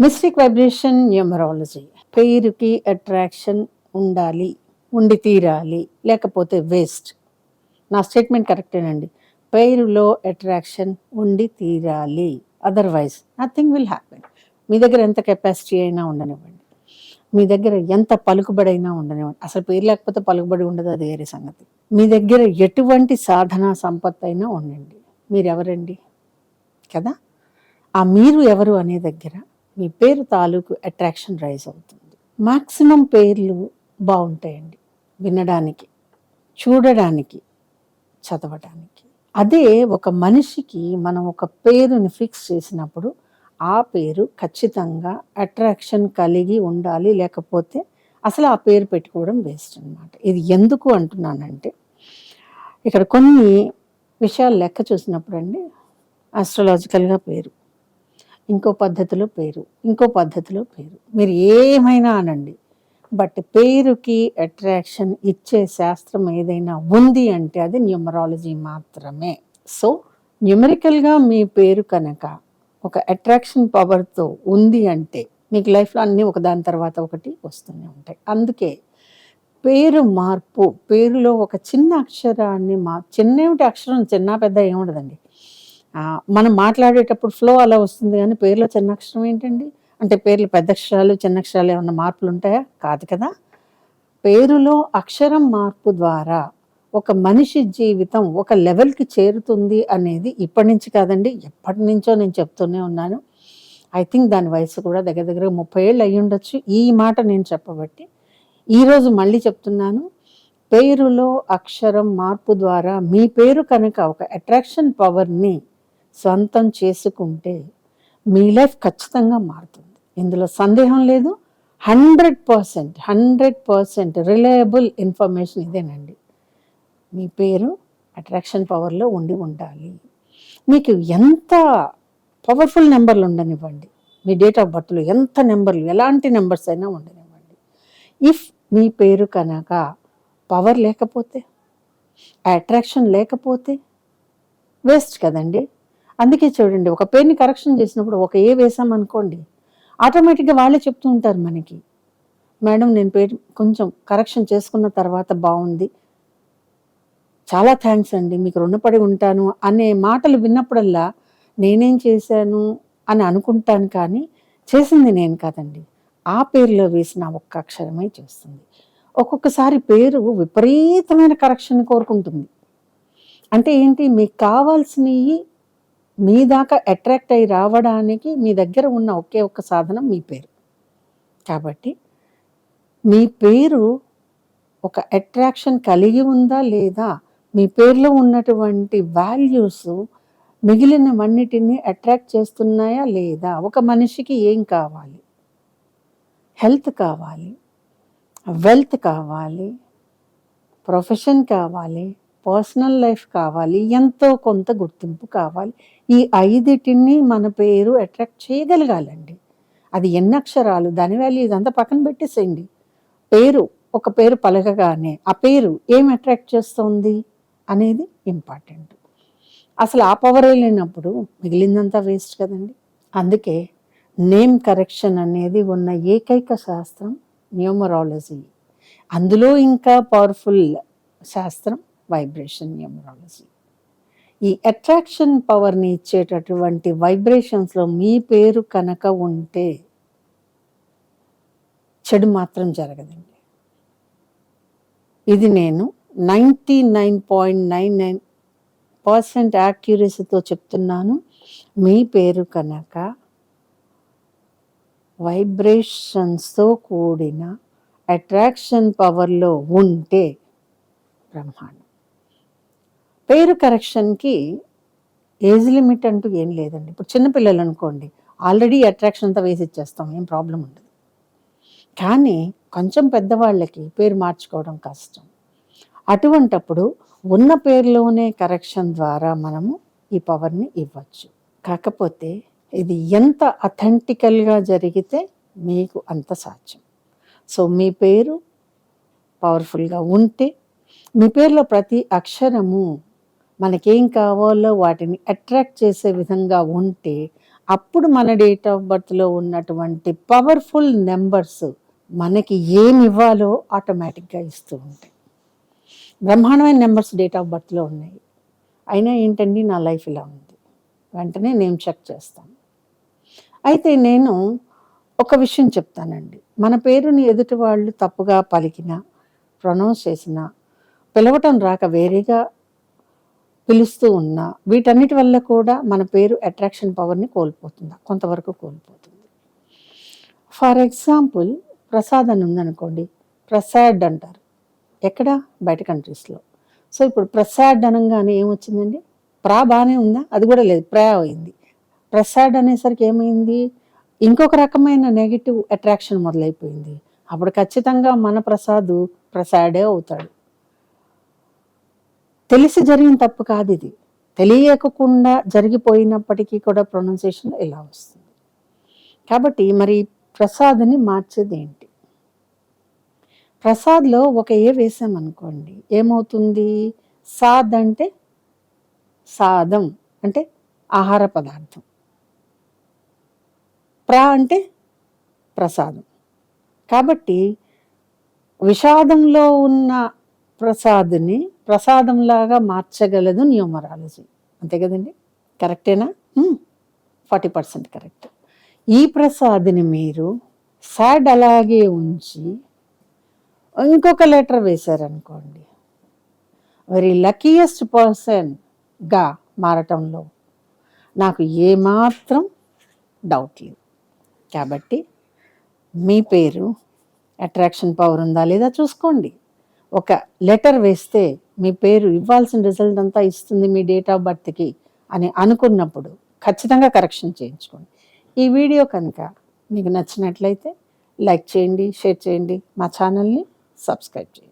Mystic vibration numerology. పేరుకి attraction ఉండాలి ఉండి తీరాలి లేకపోతే వేస్ట్. నా స్టేట్మెంట్ కరెక్టేనండి. పేరులో అట్రాక్షన్ ఉండి తీరాలి. అదర్వైజ్ నథింగ్ విల్ హ్యాపెన్ మీ దగ్గర ఎంత కెపాసిటీ అయినా ఉండనివ్వండి. మీ దగ్గర ఎంత పలుకుబడి అయినా ఉండనివ్వండి. అసలు పేరు లేకపోతే పలుకుబడి ఉండదు అది వేరే సంగతి. మీ దగ్గర ఎటువంటి సాధన సంపత్తి అయినా ఉండండి. మీరెవరండి? కదా? ఆ మీరు ఎవరు అనే దగ్గర మీ పేరు తాలూకు అట్రాక్షన్ రైజ్ అవుతుంది. మాక్సిమం పేర్లు బాగుంటాయండి. వినడానికి చూడడానికి చదవడానికి. అదే ఒక మనిషికి మనం ఒక పేరుని ఫిక్స్ చేసినప్పుడు ఆ పేరు ఖచ్చితంగా అట్రాక్షన్ కలిగి ఉండాలి లేకపోతే అసలు ఆ పేరు పెట్టుకోవడం వేస్ట్ అనమాట ఇది ఎందుకు అంటున్నానంటే ఇక్కడ కొన్ని విషయాలు లెక్క చూసినప్పుడు అండి ఆస్ట్రాలజికల్గా పేరు. ఇంకో పద్ధతిలో పేరు ఇంకో పద్ధతిలో పేరు. మీరు ఏమైనా అనండి బట్ పేరుకి అట్రాక్షన్ ఇచ్చే శాస్త్రం ఏదైనా ఉంది అంటే అది న్యూమరాలజీ మాత్రమే. సో న్యూమరికల్గా మీ పేరు కనుక ఒక అట్రాక్షన్ పవర్తో ఉంది అంటే మీకు లైఫ్లో అన్నీ ఒకదాని తర్వాత ఒకటి వస్తూనే ఉంటాయి. అందుకే పేరు మార్పు పేరులో ఒక చిన్న అక్షరాన్ని మా చిన్నేమిటి అక్షరం చిన్న పెద్ద ఏముండదండి. మనం మాట్లాడేటప్పుడు ఫ్లో అలా వస్తుంది కానీ పేర్లో చిన్న అక్షరం ఏంటండి? అంటే పేర్లు పెద్ద అక్షరాలు చిన్న అక్షరాలు ఏమన్నా మార్పులు ఉంటాయా? కాదు కదా. పేరులో అక్షరం మార్పు ద్వారా ఒక మనిషి జీవితం ఒక లెవెల్కి చేరుతుంది అనేది ఇప్పటి నుంచి కాదండి ఎప్పటి నుంచో నేను చెప్తూనే ఉన్నాను. ఐ థింక్ దాని వయసు కూడా దగ్గర దగ్గర ముప్పై ఏళ్ళు అయ్యి ఉండొచ్చు. ఈ మాట నేను చెప్పబట్టి ఈరోజు మళ్ళీ చెప్తున్నాను. పేరులో అక్షరం మార్పు ద్వారా మీ పేరు కనుక ఒక అట్రాక్షన్ పవర్ని సొంతం చేసుకుంటే మీ లైఫ్ ఖచ్చితంగా మారుతుంది. ఇందులో సందేహం లేదు. Hundred percent hundred percent reliable information ఇదేనండి. మీ పేరు అట్రాక్షన్ పవర్లో ఉండి ఉండాలి. మీకు ఎంత పవర్ఫుల్ నెంబర్లు ఉండనివ్వండి. మీ డేట్ ఆఫ్ బర్త్లో ఎంత నెంబర్లు ఎలాంటి నెంబర్స్ అయినా ఉండనివ్వండి. ఇఫ్ మీ పేరు కనుక పవర్ లేకపోతే అట్రాక్షన్ లేకపోతే వేస్ట్ కదండి. అందుకే చూడండి ఒక పేరుని కరెక్షన్ చేసినప్పుడు ఒక ఏ వేసామనుకోండి ఆటోమేటిక్గా వాళ్ళే చెప్తూ ఉంటారు మనకి మేడం నేను పేరు కొంచెం కరెక్షన్ చేసుకున్న తర్వాత బాగుంది చాలా థ్యాంక్స్ అండి మీకు రుణపడి ఉంటాను అనే మాటలు విన్నప్పుడల్లా నేనేం చేశాను అని అనుకుంటాను కానీ చేసింది నేను కాదండి ఆ పేరులో వేసిన ఒక్క అక్షరమే చేస్తుంది. ఒక్కొక్కసారి పేరు విపరీతమైన కరెక్షన్ కోరుకుంటుంది. అంటే ఏంటి మీకు కావాల్సినవి మీ దాకా అట్రాక్ట్ అయి రావడానికి మీ దగ్గర ఉన్న ఒకే ఒక్క సాధనం మీ పేరు. కాబట్టి మీ పేరు ఒక అట్రాక్షన్ కలిగి ఉందా లేదా మీ పేరులో ఉన్నటువంటి వాల్యూస్ మిగిలినవన్నిటిని అట్రాక్ట్ చేస్తున్నాయా లేదా ఒక మనిషికి ఏం కావాలి? హెల్త్ కావాలి వెల్త్ కావాలి ప్రొఫెషన్ కావాలి పర్సనల్ లైఫ్ కావాలి ఎంతో కొంత గుర్తింపు కావాలి. ఈ ఐదిటిని మన పేరు అట్రాక్ట్ చేయగలగాలండి. అది ఎన్ని అక్షరాలు దాని వాల్యూ ఇదంతా పక్కన పెట్టేసేయండి. పేరు ఒక పేరు పలకగానే ఆ పేరు ఏం అట్రాక్ట్ చేస్తుంది అనేది ఇంపార్టెంట్. అసలు ఆ పవర్ లేనప్పుడు మిగిలిందంతా వేస్ట్ కదండి. అందుకే నేమ్ కరెక్షన్ అనేది ఉన్న ఏకైక శాస్త్రం న్యూమరాలజీ. అందులో ఇంకా పవర్ఫుల్ శాస్త్రం వైబ్రేషన్ న్యూమరాలజీ ఈ అట్రాక్షన్ పవర్ని ఇచ్చేటటువంటి వైబ్రేషన్స్లో మీ పేరు కనుక ఉంటే చెడు మాత్రం జరగదండి. ఇది నేను ninety nine point nine nine percent యాక్యురసీతో చెప్తున్నాను. మీ పేరు కనుక వైబ్రేషన్స్తో కూడిన అట్రాక్షన్ పవర్లో ఉంటే బ్రహ్మాండం. పేరు కరెక్షన్కి ఏజ్ లిమిట్ అంటూ ఏం లేదండి. ఇప్పుడు చిన్నపిల్లలు అనుకోండి ఆల్రెడీ అట్రాక్షన్ అంతా వేసి ఇచ్చేస్తాం ఏం ప్రాబ్లం ఉండదు. కానీ కొంచెం పెద్దవాళ్ళకి పేరు మార్చుకోవడం కష్టం. అటువంటప్పుడు ఉన్న పేరులోనే కరెక్షన్ ద్వారా మనము ఈ పవర్ని ఇవ్వచ్చు. కాకపోతే ఇది ఎంత అథెంటికల్గా జరిగితే మీకు అంత సాధ్యం. సో మీ పేరు పవర్ఫుల్గా ఉంటే మీ పేరులో ప్రతి అక్షరము మనకేం కావాలో వాటిని అట్రాక్ట్ చేసే విధంగా ఉంటే అప్పుడు మన డేట్ ఆఫ్ బర్త్లో ఉన్నటువంటి పవర్ఫుల్ నెంబర్స్ మనకి ఏమి ఇవ్వాలో ఆటోమేటిక్గా ఇస్తూ ఉంటాయి. బ్రహ్మాండమైన నెంబర్స్ డేట్ ఆఫ్ బర్త్లో ఉన్నాయి. అయినా ఏంటండి నా లైఫ్ ఇలా ఉంది. వెంటనే నేను చెక్ చేస్తాను. అయితే నేను ఒక విషయం చెప్తానండి. మన పేరుని ఎదుటి వాళ్ళు తప్పుగా పలికినా ప్రొనౌన్స్ చేసినా పిలవటం రాక వేరేగా పిలుస్తూ ఉన్నా వీటన్నిటి వల్ల కూడా మన పేరు అట్రాక్షన్ పవర్ని కోల్పోతుందా. కొంతవరకు కోల్పోతుంది. ఫర్ ఎగ్జాంపుల్ ప్రసాద్ అని ఉందనుకోండి. ప్రసాద్ అంటారు. ఎక్కడ? బయట కంట్రీస్లో సో ఇప్పుడు ప్రసాద్ అనగానే ఏమొచ్చిందండి? ప్రా బాగానే ఉందా? అది కూడా లేదు. ప్రా అయింది. ప్రసాద్ అనేసరికి ఏమైంది? ఇంకొక రకమైన నెగిటివ్ అట్రాక్షన్ మొదలైపోయింది. అప్పుడు ఖచ్చితంగా మన ప్రసాదు ప్రసాడే అవుతాడు. తెలిసి జరిగిన తప్పు కాదు ఇది. తెలియకుండా జరిగిపోయినప్పటికీ కూడా ప్రొనౌన్సియేషన్ ఇలా వస్తుంది. కాబట్టి మరి ప్రసాద్ని మార్చేది ఏంటి? ప్రసాద్లో ఒక ఏ వేసామనుకోండి ఏమవుతుంది? సాద్ అంటే సాదం అంటే ఆహార పదార్థం. ప్ర అంటే ప్రసాదం. కాబట్టి విషాదంలో ఉన్న ప్రసాద్ని ప్రసాదంలాగా మార్చగలదు న్యూమరాలజీ. అంతే కదండి? కరెక్టేనా? Forty percent correct. ఈ ప్రసాద్ని మీరు సాడ్ అలాగే ఉంచి ఇంకొక లెటర్ వేశారనుకోండి. వెరీ లక్కీయెస్ట్ పర్సన్గా మారటంలో నాకు ఏమాత్రం డౌట్ లేదు. కాబట్టి మీ పేరు అట్రాక్షన్ పవర్ ఉందా లేదా చూసుకోండి. ఒక లెటర్ వేస్తే మీ పేరు ఇవ్వాల్సిన రిజల్ట్ అంతా ఇస్తుంది మీ డేట్ ఆఫ్ బర్త్కి అని అనుకున్నప్పుడు ఖచ్చితంగా కరెక్షన్ చేయించుకోండి. ఈ వీడియో కనుక మీకు నచ్చినట్లయితే లైక్ చేయండి షేర్ చేయండి మా ఛానల్ని సబ్స్క్రైబ్ చేయండి.